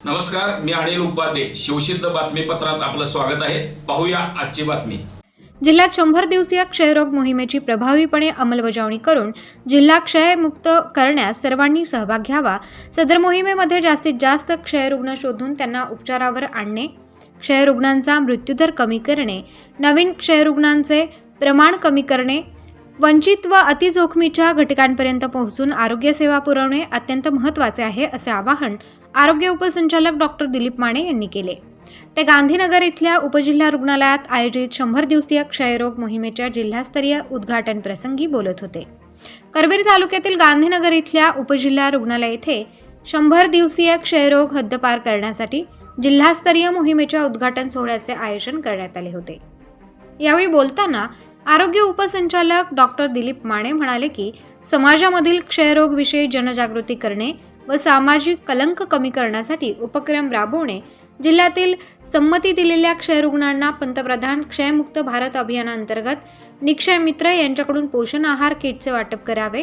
नमस्कार मी अनिल उपाध्ये. शिवसिद्ध बातमीपत्रात आपलं स्वागत आहे. पाहूया आजची बातमी. जिल्ह्यात शंभर दिवसीय क्षयरोग मोहिमेची प्रभावीपणे अंमलबजावणी करून जिल्हा क्षयमुक्त करण्यास सर्वांनी सहभाग घ्यावा. सदर मोहिमेमध्ये जास्तीत जास्त क्षयरुग्ण शोधून त्यांना उपचारावर आणणे क्षयरुग्णांचा मृत्यूदर कमी करणे नवीन क्षयरुग्णांचे प्रमाण कमी करणे वंचित व अतिजोखमीच्या घटकांपर्यंत पोहोचून आरोग्यसेवा पुरवणे अत्यंत महत्त्वाचे आहे असे आवाहन आरोग्य उपसंचालक डॉक्टर दिलीप माने यांनी केले. ते गांधीनगर इथल्या उपजिल्हा रुग्णालयात आयोजित शंभर दिवसीय क्षयरोग मोहिमेच्या जिल्हास्तरीय उद्घाटन प्रसंगी बोलत होते. करवीर तालुक्यातील गांधीनगर इथल्या उपजिल्हा रुग्णालय येथे शंभर दिवसीय क्षयरोग हद्दपार करण्यासाठी जिल्हास्तरीय मोहिमेच्या उद्घाटन सोहळ्याचे आयोजन करण्यात आले होते. यावेळी बोलताना आरोग्य उपसंचालक डॉक्टर दिलीप माने म्हणाले की समाजामधील क्षयरोगविषयी जनजागृती करणे व सामाजिक कलंक कमी करण्यासाठी उपक्रम राबवणे जिल्ह्यातील संमती दिलेल्या क्षयरुग्णांना पंतप्रधान क्षयमुक्त भारत अभियानांतर्गत निक्षय मित्र यांच्याकडून पोषण आहार किटचे वाटप करावे.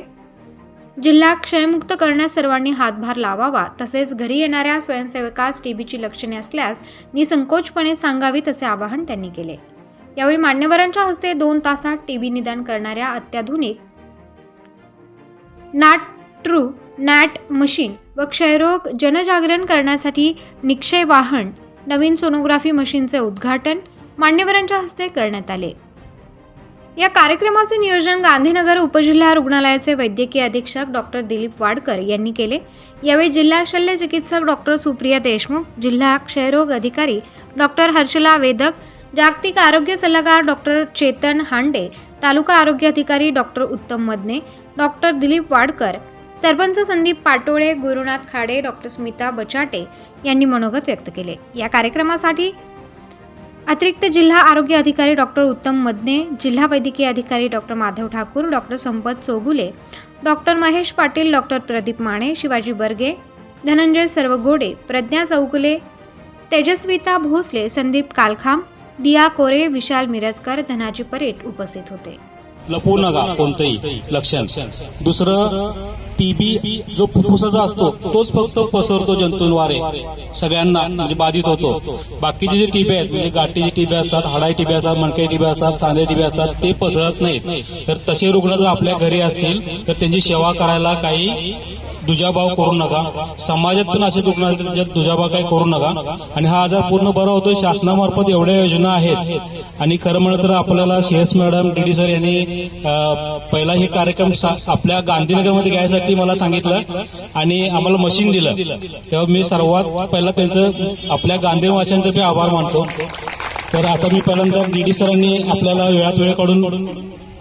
जिल्हा क्षयमुक्त करण्यास सर्वांनी हातभार लावावा तसेच घरी येणाऱ्या स्वयंसेवकास टीबीची लक्षणे असल्यास निसंकोचपणे सांगावीत असे आवाहन त्यांनी केले. यावेळी मान्यवरांच्या हस्ते दोन तासात टीबी निदान करणाऱ्या अत्याधुनिक नाट्रू नॅट मशीन व क्षयरोग जनजागरण करण्यासाठी निक्षय वाहन नवीन सोनोग्राफी मशीनचे उद्घाटन मान्यवरांच्या हस्ते करण्यात आले. या कार्यक्रमाचे नियोजन गांधीनगर उपजिल्हा रुग्णालयाचे वैद्यकीय अधीक्षक डॉक्टर दिलीप वाडकर यांनी केले. यावेळी जिल्हा शल्य चिकित्सक डॉक्टर सुप्रिया देशमुख जिल्हा क्षयरोग अधिकारी डॉक्टर हर्षला वेदक जागतिक आरोग्य सल्लागार डॉक्टर चेतन हांडे तालुका आरोग्य अधिकारी doctor Uttam Madane doctor Dilip Wadkar sarpanch Sandeep Patole Gurunath Khade doctor Smita Bachate यांनी मनोगत व्यक्त केले. या कार्यक्रमासाठी अतिरिक्त जिल्हा आरोग्य अधिकारी डॉक्टर उत्तम मदने जिल्हा वैद्यकीय अधिकारी doctor Madhav Thakur doctor Sampat Chogule doctor Mahesh Patil doctor Pradeep Mane Shivaji Barge Dhananjay Sarvagode Pradnya Chougule Tejasvita Bhosale Sandeep Kalkham Diya Kore Vishal Mirajkar Dhanaji Paret उपस्थित होते. लपवू नका कोणतंही लक्षण. दुसरं टीबी जो फुफ्फुसाचा असतो तोच फक्त पसरतो जंतूंद्वारे. सगळ्यांना म्हणजे बाधित होतो. बाकीचे जे टीबी आहेत म्हणजे गाठीचे टीबी असतात हाडाई टीबी असतात मणके टीबी असतात सांधे टीबी असतात ते पसरत नाहीत. तर तसे रुग्ण जर आपल्या घरी असतील तर त्यांची सेवा करायला काही दुजाभाव करू नका. समाजात पण असे दुखणार ज्यात दुजाभाव काही करू नका. आणि हा आजार पूर्ण बरा होतोय शासनामार्फत एवढ्या योजना आहेत. आणि खरं म्हणलं तर आपल्याला C S madam DD sir यांनी पहिला हे कार्यक्रम सा- आपल्या गांधीनगरमध्ये घ्यायसाठी मला सांगितलं. आणि आम्हाला मशीन दिलं. तेव्हा मी सर्वात पहिला त्यांचं आपल्या गांधीवाशांतर्फे आभार मानतो. तर आता मी पहिल्यांदा डीडी सरांनी आपल्याला वेळात वेळ काढून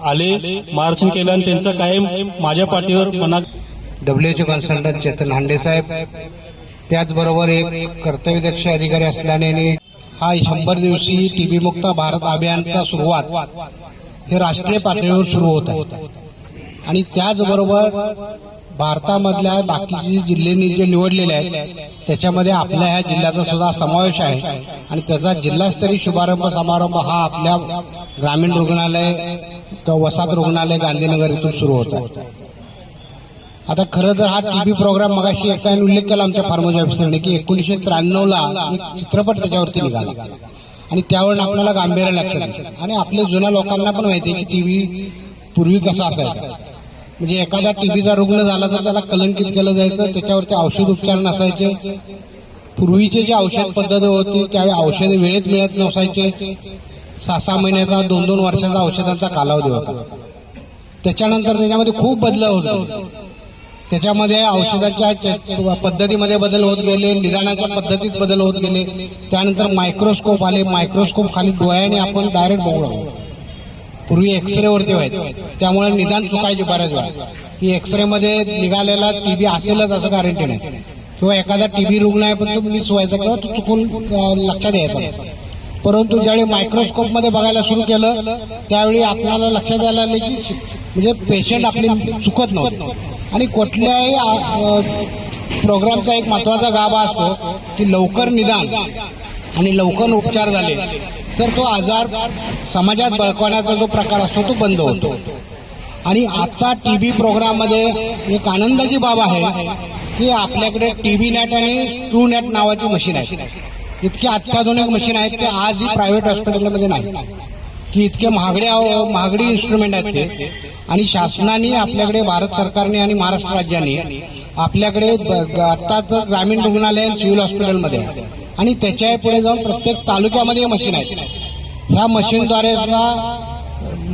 आले मार्गदर्शन केलं आणि त्यांचं कायम माझ्या पाठीवर मनात डब्ल्यूएचओ कन्सल्टंट चेतन हांडे साहेब. त्याचबरोबर एक कर्तव्यदक्ष अधिकारी असल्याने हा शंभर दिवशी टीबी मुक्त भारत अभियानचा सुरुवात हे राष्ट्रीय पातळीवर सुरू होत आहे. आणि त्याचबरोबर भारतामधल्या बाकीचे जिल्ह्यांनी जे निवडलेले आहेत त्याच्यामध्ये आपल्या ह्या जिल्ह्याचा सुद्धा समावेश आहे. आणि त्याचा जिल्हास्तरीय शुभारंभ समारंभ हा आपल्या ग्रामीण रुग्णालय किंवा वसाहत रुग्णालय गांधीनगर इथून सुरू होत आहे. आता खरं तर हा टीव्ही प्रोग्राम मगाशी एकाने उल्लेख केला आमच्या फार्मसी ऑफिसरने की एकोणीसशे त्र्याण्णव ला एक चित्रपट त्याच्यावरती निघाला. आणि त्यावर आपल्याला गांभीर्य लक्षात आणि आपल्या जुन्या लोकांना पण माहिती आहे की टीव्ही पूर्वी कसा असायचा. म्हणजे एखादा टीव्हीचा रुग्ण झाला तर त्याला कलंकित केलं जायचं त्याच्यावरती औषध उपचार नसायचे. पूर्वीचे जे औषध पद्धत होती त्यावेळी औषधे वेळेत मिळत नसायचे. सहा सहा महिन्याचा दोन दोन वर्षाचा औषधांचा कालावधी होता. त्याच्यानंतर त्याच्यामध्ये खूप बदलाव होतो त्याच्यामध्ये औषधाच्या पद्धतीमध्ये बदल होत गेले निदानाच्या पद्धतीत बदल होत गेले. त्यानंतर मायक्रोस्कोप आले. मायक्रोस्कोप खाली डोळ्याने आपण डायरेक्ट बघू लागलो. पूर्वी एक्सरे वरती व्हायचं. त्यामुळे निदान चुकायचे बऱ्याच वेळा. की एक्सरे मध्ये निघालेला टीबी असेलच असं गॅरंटी नाही. किंवा एखादा टीबी रुग्ण आहे पण तो मिस व्हायचा किंवा तो चुकून लक्षात यायचा परंतु ज्यावेळी मायक्रोस्कोपमध्ये बघायला सुरू केलं त्यावेळी आपल्याला लक्षात यायला लागले की म्हणजे पेशंट आपली चुकत नव्हते. आणि कुठल्याही प्रोग्रामचा एक महत्त्वाचा गाभा असतो की लवकर निदान आणि लवकर उपचार झाले तर तो आजार समाजात बळकवण्याचा जो प्रकार असतो तो बंद होतो. आणि आता टी व्ही प्रोग्राममध्ये एक आनंदाची बाब आहे की आपल्याकडे टी व्ही नेट आणि ट्रू नेट नावाची मशीन आहे इतकी अत्याधुनिक मशीन आहेत ते आजही प्रायव्हेट हॉस्पिटलमध्ये नाही. की इतके महागडे महागडी इन्स्ट्रुमेंट आहेत ते. आणि शासनाने आपल्याकडे भारत सरकारने आणि महाराष्ट्र राज्याने आपल्याकडे ब- ग- आता तर ग्रामीण रुग्णालय आणि सिव्हिल हॉस्पिटलमध्ये आणि त्याच्या पुढे जाऊन प्रत्येक तालुक्यामध्ये मशीन आहेत. ह्या मशीनद्वारे सुद्धा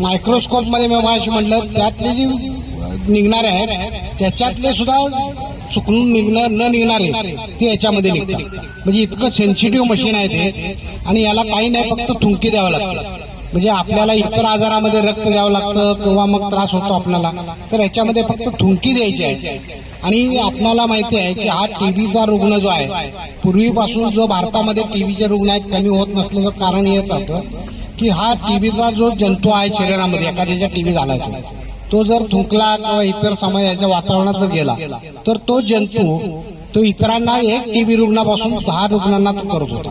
मायक्रोस्कोपमध्ये मी मगाशी म्हटलं त्यातले जी निघणारे आहेत त्याच्यातले सुद्धा चुकून निघणं न निघणारे ते याच्यामध्ये निघतात. म्हणजे इतकं सेन्सिटिव्ह मशीन आहे ते. आणि याला काही नाही फक्त थुंकी द्यावं लागतं. म्हणजे आपल्याला इतर आजारामध्ये रक्त द्यावं लागतं किंवा मग त्रास होतो आपल्याला तर याच्यामध्ये फक्त थुंकी द्यायची आहे. आणि आपल्याला माहिती आहे की हा टीबीचा रुग्ण जो आहे पूर्वीपासून जो भारतामध्ये टीबीचे रुग्ण आहेत कमी होत नसल्याचं कारण हेच होतं की हा टीबीचा जो जंतू आहे शरीरामध्ये एखाद्याच्या टीबी झाला तो तो जर थुंकला किंवा इतर समाजाच्या वातावरणात जर गेला तर तो जंतू तो इतरांना एक टीबी रुग्णापासून दहा रुग्णांना तो करत होता.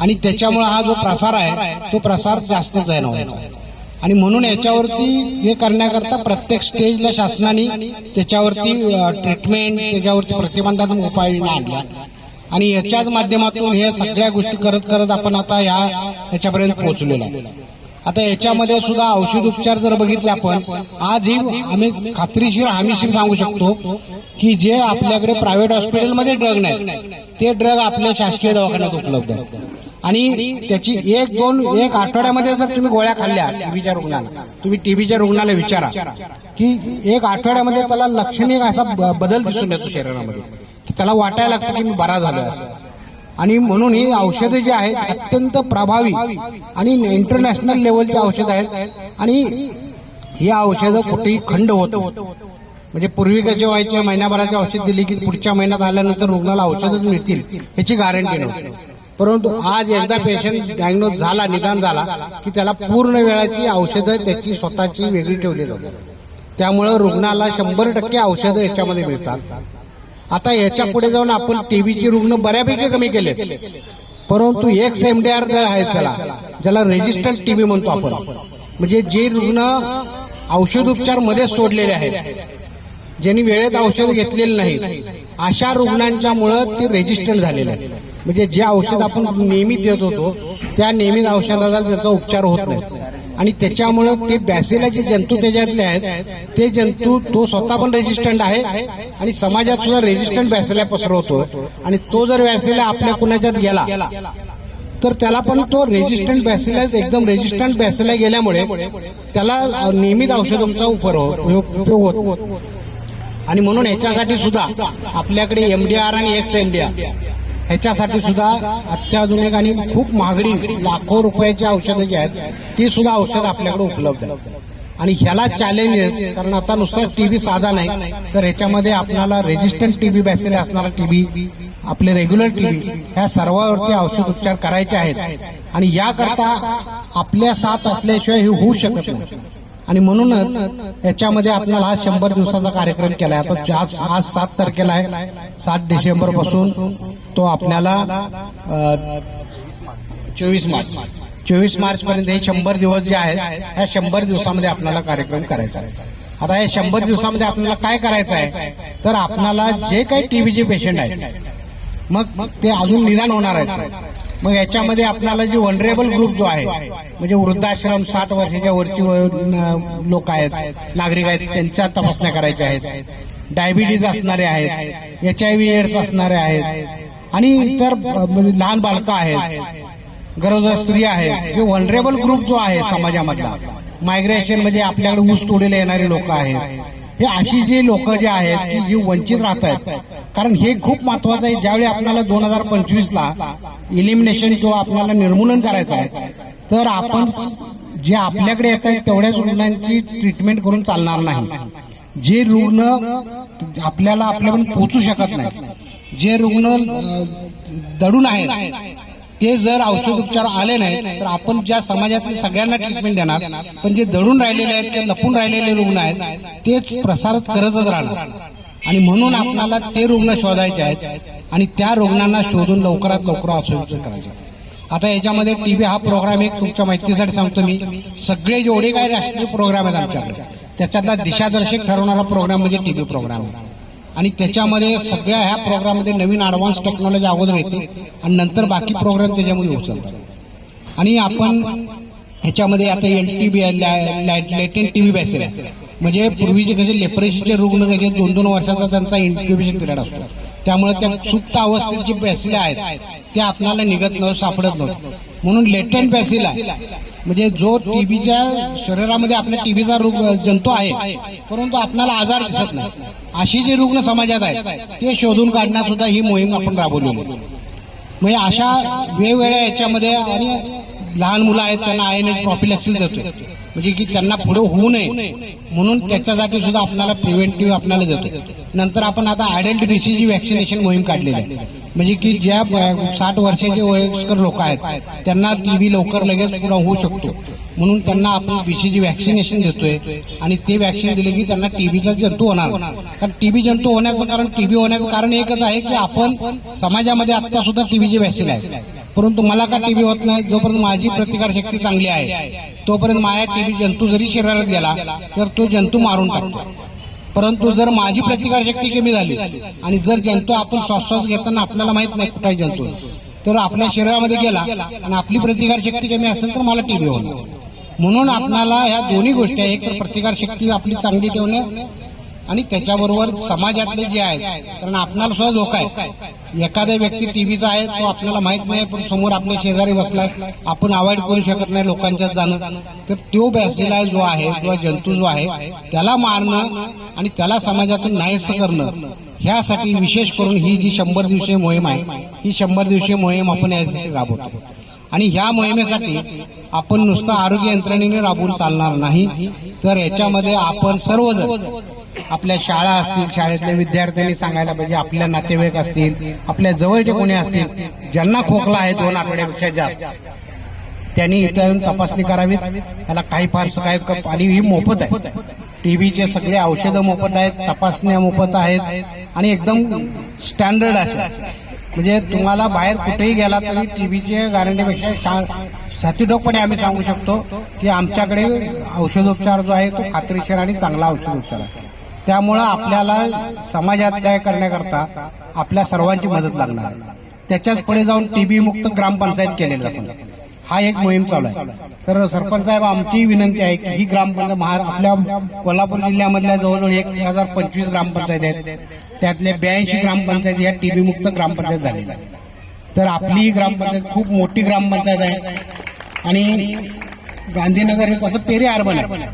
आणि त्याच्यामुळे हा जो प्रसार आहे तो प्रसार जास्त जायला व्हायचा आणि म्हणून याच्यावरती हे करण्याकरता प्रत्येक स्टेजला शासनाने त्याच्यावरती ट्रीटमेंट त्याच्यावरती प्रतिबंधात्मक उपाययोजना आणल्या. आणि याच्याच माध्यमातून हे सगळ्या गोष्टी करत करत आपण आता ह्या याच्यापर्यंत पोहोचलेलो आहे आता याच्यामध्ये सुद्धा औषध उपचार जर बघितले आपण आजही आम्ही खात्रीशीर हमीशीर सांगू शकतो की जे आपल्याकडे प्रायव्हेट हॉस्पिटलमध्ये ड्रग नाही ते ड्रग आपल्या शासकीय दवाखान्यात उपलब्ध आहे आणि त्याची एक दोन एक आठवड्यामध्ये जर तुम्ही गोळ्या खाल्ल्या टीबीच्या रुग्णाला तुम्ही टीबीच्या रुग्णाला विचारा की एक आठवड्यामध्ये त्याला लक्षणीय असा ब- बदल दिसून येतो शरीरामध्ये की त्याला वाटायला लागतं की मी बरा झालो असं. आणि म्हणून ही औषधं जी आहेत अत्यंत प्रभावी आणि इंटरनॅशनल लेवलची औषधं आहेत. आणि ही औषधं कुठेही खंड होत म्हणजे पूर्वी कसे व्हायचे महिन्याभराचे औषध दिली की पुढच्या महिन्यात आल्यानंतर रुग्णाला औषधच मिळतील याची गॅरंटी नव्हती. परंतु आज एकदा पेशंट डायग्नोज झाला निदान झाला की त्याला पूर्ण वेळाची औषधं त्याची स्वतःची वेगळी ठेवली जातात त्यामुळं रुग्णाला शंभर टक्के औषधं याच्यामध्ये मिळतात. आता याच्यापुढे जाऊन आपण टीबीची रुग्ण बऱ्यापैकी कमी केले परंतु एक्स एमडीआर आहे त्याला ज्याला रेजिस्टंट टीबी म्हणतो आपण. म्हणजे जे रुग्ण औषध उपचार मध्येच सोडलेले आहेत ज्यांनी वेळेत औषध घेतलेलं नाही अशा रुग्णांच्या मुळे ते रेजिस्टंट झालेले आहे म्हणजे जे औषध आपण नेहमी देत होतो त्या नेहमीच औषधाचा त्याचा उपचार होत नाही. आणि त्याच्यामुळं ते बॅसिलाचे जंतू त्याच्यातले आहेत ते जंतू तो स्वतः पण रेजिस्टंट आहे आणि समाजात सुद्धा रेजिस्टंट बॅसिला पसरवतो. आणि तो जर बॅसिला आपल्या कुणाच्यात गेला तर त्याला पण तो रेजिस्टंट बॅसिला एकदम रेजिस्टंट बॅसिला गेल्यामुळे त्याला नियमित औषधांचा उपयोग होतो. आणि म्हणून याच्यासाठी सुद्धा आपल्याकडे एमडीआर आणि एक्स एमडीआर ह्याच्यासाठी सुद्धा अत्याधुनिक आणि खूप महागडी लाखो रुपयाची औषधं जी आहेत ती सुद्धा औषध आपल्याकडे उपलब्ध आहेत. आणि ह्याला चॅलेंजेस कारण आता नुसता टीबी साधा नाही तर ह्याच्यामध्ये आपल्याला रेजिस्टंट टीबी बॅसिले असणारा टीबी आपले रेग्युलर टीबी ह्या सर्वावरती औषध उपचार करायचे आहेत. आणि याकरता आपल्या साथ असल्याशिवाय हे होऊ शकत नाही. आणि म्हणूनच याच्यामध्ये आपल्याला हा शंभर दिवसाचा कार्यक्रम केलाय. आता आज आज सात तारखेला आहे. सात डिसेंबरपासून तो आपल्याला चोवीस मार्च. चोवीस मार्च पर्यंत हे शंभर दिवस जे आहेत ह्या शंभर दिवसामध्ये आपल्याला कार्यक्रम करायचा आहे. आता या शंभर दिवसामध्ये आपल्याला काय करायचं आहे? तर आपल्याला जे काही टीबीचे पेशंट आहेत मग मग ते अजून निदान होणार आहेत. मग याच्यामध्ये आपल्याला जे वनरेबल ग्रुप जो आहे म्हणजे वृद्धाश्रम साठ वर्षाच्या वरची लोक आहेत नागरिक आहेत त्यांच्या तपासण्या करायच्या आहेत. डायबिटीज असणारे आहेत एच आय व्ही एड्स असणारे आहेत आणि इतर म्हणजे लहान बालकं आहेत गरोदर स्त्री आहेत जे वनरेबल ग्रुप जो आहे समाजामधला मायग्रेशन म्हणजे आपल्याकडे ऊस तोडीला येणारे लोक आहेत हे अशी जी लोक जे आहेत की जी वंचित राहत आहेत. कारण हे खूप महत्वाचं आहे. ज्यावेळी आपल्याला दोन हजार पंचवीस ला इलिमिनेशन किंवा आपल्याला निर्मूलन करायचं आहे तर आपण जे आपल्याकडे येत आहेत तेवढ्याच रुग्णांची ट्रीटमेंट करून चालणार नाही. जे रुग्ण आपल्याला आपल्याकडून पोहोचू शकत नाही जे रुग्ण दडून आहेत ते जर औषध उपचार आले नाही तर आपण ज्या समाजातील सगळ्यांना ट्रीटमेंट देणार पण जे दडून राहिलेले आहेत ते लपून राहिलेले रुग्ण आहेत तेच प्रसारित करतच राहणार. आणि म्हणून आपल्याला ते रुग्ण शोधायचे आहेत आणि त्या रुग्णांना शोधून लवकरात लवकर औषध उपचार करायचे. आता याच्यामध्ये टीबी हा प्रोग्राम एक तुमच्या माहितीसाठी सांगतो मी. सगळे जेवढे काही राष्ट्रीय प्रोग्राम आहेत आमच्याकडे त्याच्यातला दिशादर्शक ठरवणारा प्रोग्राम म्हणजे टीव्ही प्रोग्राम आहे. आणि त्याच्यामध्ये सगळ्या ह्या प्रोग्राममध्ये नवीन ॲडव्हान्स टेक्नॉलॉजी अगोदर येते आणि नंतर बाकी प्रोग्राम त्याच्यामध्ये उचलतात. आणि आपण ह्याच्यामध्ये आता L T B latent T V बॅसेल म्हणजे पूर्वीचे कसे लेपरेशीचे रुग्ण कसे दोन दोन वर्षाचा त्यांचा इन्क्युबेशन पिरियड असतो. त्यामुळे त्या सुप्त अवस्थेची बॅसले आहेत ते आपल्याला निघत न सापडत नव्हतं. म्हणून लेटेंट बॅसिला म्हणजे जो टीबीच्या शरीरामध्ये आपल्या टीबीचा जंतू आहे परंतु आपल्याला आजार दिसत नाही. अशी जे रुग्ण समाजात आहेत ते शोधून काढण्यास सुद्धा ही मोहीम आपण राबवली म्हणजे अशा वेगवेगळ्या याच्यामध्ये आणि लहान मुलं आहेत त्यांना आय एन एच प्रॉफिलॅक्सिस देतो म्हणजे की त्यांना पुढे होऊ नये म्हणून त्याच्यासाठी सुद्धा आपल्याला प्रिव्हेंटिव्ह आपल्याला देतो नंतर आपण आता अडल्ट डिसीज व्हॅक्सिनेशन मोहीम काढलेली आहे. म्हणजे की ज्या साठ वर्षाचे वयस्कर लोक आहेत त्यांना टीबी लवकर लगेच पुढे होऊ शकतो. म्हणून त्यांना आपण बीसीजी व्हॅक्सिनेशन देतोय आणि ते व्हॅक्सिन दिले की त्यांना टीबीचा जंतू होणार. कारण टीबी जंतू होण्याचं कारण टीबी होण्याचं कारण एकच आहे की आपण समाजामध्ये आता सुद्धा टीबीचे व्हॅक्सिन आहे. परंतु मला का टीबी होत नाही? जोपर्यंत माझी प्रतिकार शक्ती चांगली आहे तोपर्यंत माझ्या टीबी जंतू जरी शरीरात गेला तर तो जंतू मारून टाकतो. परंतु जर माझी प्रतिकार शक्ती कमी झाली आणि जर जंतू आपण श्वासोश्वास घेताना आपल्याला माहीत नाही कुठलाही जंतू तर आपल्या शरीरामध्ये गेला आणि आपली प्रतिकार शक्ती कमी असेल तर मला टीबी होणार. म्हणून आपणाला ह्या दोन्ही गोष्टी आहेत. एक तर प्रतिकार शक्ती आपली चांगली ठेवणे आणि त्याच्याबरोबर समाजातले जे आहेत कारण आपणाला सुद्धा धोका आहे. एखादा व्यक्ती टीव्हीचा आहे तो आपल्याला माहीत नाही पण समोर आपल्या शेजारी बसलाय आपण अवॉइड करू शकत नाही लोकांच्या जाणं. तर तो बॅसिला जो आहे किंवा जंतू जो आहे त्याला मारणं आणि त्याला समाजातून नाहीस करणं ह्यासाठी विशेष करून ही जी शंभर दिवसीय मोहीम आहे ही शंभर दिवसीय मोहीम आपण यासाठी राबवतो. आणि ह्या मोहिमेसाठी आपण नुसतं आरोग्य यंत्रणेने राबवून चालणार नाही. तर याच्यामध्ये आपण सर्वजण आपल्या शाळा असतील शाळेतल्या विद्यार्थ्यांनी सांगायला पाहिजे आपल्या नातेवाईक असतील आपल्या जवळचे कोणी असतील ज्यांना खोकला आहे दोन आठवड्यापेक्षा जास्त त्यांनी इथं येऊन तपासणी करावी त्याला काही फारसं काय क- आणि ही मोफत आहे. टीबीचे सगळे औषधं मोफत आहेत तपासण्या मोफत आहेत आणि एकदम स्टँडर्ड असे म्हणजे तुम्हाला बाहेर कुठेही गेला तरी टीबीचे गॅरंटीपेक्षा साथीडोकपणे आम्ही सांगू शकतो की आमच्याकडे औषधोपचार जो आहे तो खात्रीशीर आणि चांगला औषधोपचार आहे. त्यामुळं आपल्याला समाजात काय करण्याकरता आपल्या सर्वांची मदत लागणार. त्याच्याच पुढे जाऊन टीबी मुक्त ग्रामपंचायत केलेलं आपण. हा एक मोहीम चालू आहे. तर सरपंच साहेब आमची विनंती आहे की ही ग्रामपंचायत महार आपल्या कोल्हापूर जिल्ह्यामधल्या जवळजवळ एक हजार पंचवीस ग्रामपंचायत आहेत. त्यातल्या ब्याऐंशी ग्रामपंचायत या टीबी मुक्त ग्रामपंचायत झालेल्या आहेत. तर आपली ही ग्रामपंचायत खूप मोठी ग्रामपंचायत आहे. आणि गांधीनगर हे कसं पेरे अर्बन आहे.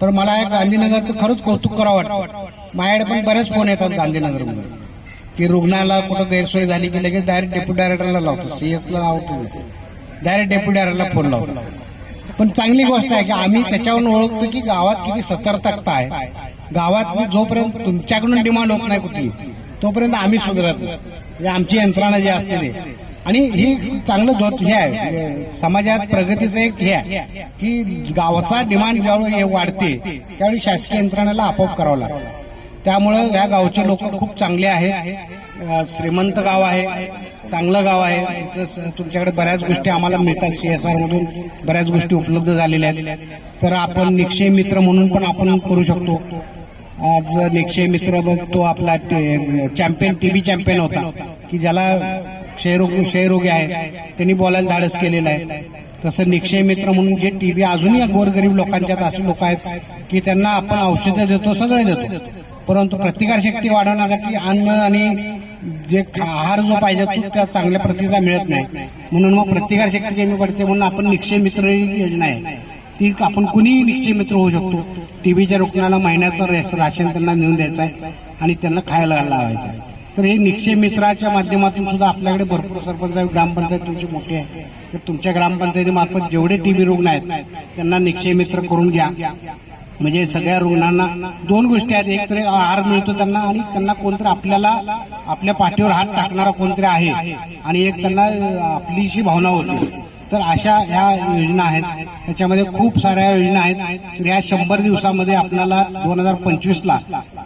पण मला या गांधीनगरचं खरंच कौतुक करावं वाटतं. माझ्याकडे पण बरेच फोन येतात गांधीनगरमध्ये. की रुग्णाला कुठं गैरसोय झाली की लगेच डायरेक्ट डेप्युटी डायरेक्टरला लावतो सीएसला लावतो डायरेक्ट डेप्युटी डायरेक्टरला फोन लावतो पण चांगली गोष्ट आहे की आम्ही त्याच्यावरून ओळखतो की गावात किती सतर्कता आहे. गावात जोपर्यंत तुमच्याकडून डिमांड होत नाही कुठली तोपर्यंत आम्ही सुधरत म्हणजे आमची यंत्रणा जी असते ते. आणि ही चांगलं धोत हे आहे. म्हणजे समाजात प्रगतीचं एक हे आहे. की गावाचा डिमांड ज्यावेळी हे वाढते त्यावेळी शासकीय यंत्रणाला आपोआप करावं लागतं. त्यामुळं या गावचे लोक खूप चांगले आहेत श्रीमंत गाव आहे चांगलं गाव आहे. तुमच्याकडे बऱ्याच गोष्टी आम्हाला मिळतात. सीएसआर मधून बऱ्याच गोष्टी उपलब्ध झालेल्या आहेत. तर आपण निक्षय मित्र म्हणून पण आपण करू शकतो. आज निक्षय मित्र बघ तो आपला चॅम्पियन टीव्ही चॅम्पियन होता. की ज्याला क्षयरोग क्षयरोगी आहे त्यांनी बोलायला धाडस केलेलं आहे. तसं निक्षय मित्र म्हणून जे टीबी अजूनही गोरगरीब लोकांच्यात असे लोक आहेत की त्यांना आपण औषधं देतो सगळे देतो. परंतु प्रतिकारशक्ती वाढवण्यासाठी अन्न आणि जे आहार जो पाहिजे तो त्या चांगल्या प्रतीचा मिळत नाही. म्हणून मग प्रतिकारशक्ती कमी पडते म्हणून आपण निक्षय मित्र योजना आहे. ती आपण कुणीही निश्चय मित्र होऊ शकतो. टीबीच्या रुग्णाला महिन्याचं राशन त्यांना नेऊन द्यायचं आहे आणि त्यांना खायला लावायचं आहे. तर हे निक्षय मित्राच्या माध्यमातून सुद्धा आपल्याकडे भरपूर सरपंच आहे, ग्रामपंचायत तुमची मोठी आहे. तर तुमच्या ग्रामपंचायतीमार्फत जेवढे टीबी रुग्ण आहेत त्यांना निक्षय मित्र करून घ्या. म्हणजे सगळ्या रुग्णांना दोन गोष्टी आहेत. एक तरी आहार मिळतो त्यांना आणि त्यांना कोणतरी आपल्याला आपल्या पाठीवर हात टाकणारा कोणतरी आहे आणि एक त्यांना आपलीशी भावना होती. तर अशा ह्या योजना आहेत. त्याच्यामध्ये खूप साऱ्या योजना आहेत. तर या शंभर दिवसामध्ये आपल्याला दोन हजार पंचवीस ला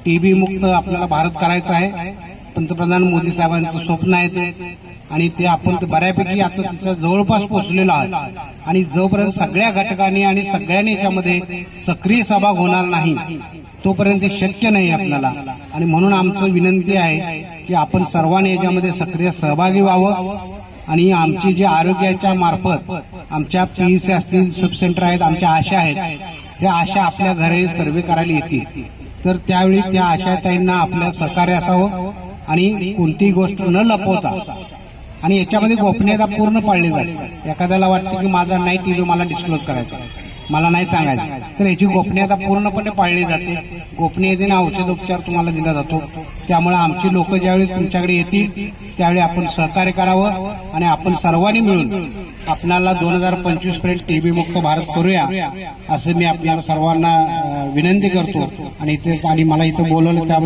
टीबी मुक्त आपल्याला भारत करायचा आहे. पंतप्रधान मोदी साहेबांचं स्वप्न आहे ते. आणि ते आपण बऱ्यापैकी आता त्याच्या जवळपास पोहोचलेलो आहोत. आणि जोपर्यंत सगळ्या घटकांनी आणि सगळ्यांनी याच्यामध्ये सक्रिय सहभाग होणार नाही तोपर्यंत ते शक्य नाही आपल्याला. आणि म्हणून आमचं विनंती आहे की आपण सर्वांनी याच्यामध्ये सक्रिय सहभागी व्हावं. आणि आमची जी आरोग्याच्या मार्फत आमच्या पीईसी असतील सब सेंटर आहेत आमच्या आशा आहेत त्या आशा आपल्या घरी सर्वे करायला येतील. तर त्यावेळी त्या आशाताईंना आपलं सहकार्य असावं आणि कोणतीही गोष्ट न लपवता आणि याच्यामध्ये गोपनीयता पूर्ण पाळली जाते. एखाद्याला वाटतं की माझा नाही टी व्ही मला डिस्क्लोज करायचा. मला नाही सांगायचं. तर याची गोपनीयता पूर्णपणे पाळली जाते. गोपनीयतेने औषधोपचार तुम्हाला दिला जातो. त्यामुळे आमची लोक ज्यावेळी तुमच्याकडे येतील त्यावेळी आपण सहकार्य करावं आणि आपण सर्वांनी मिळून आपल्याला दोन हजार पंचवीसपर्यंत टीबी मुक्त भारत करूया असं मी आपल्याला सर्वांना विनंती करतो. आणि ते आणि मला इथं बोलवलं त्या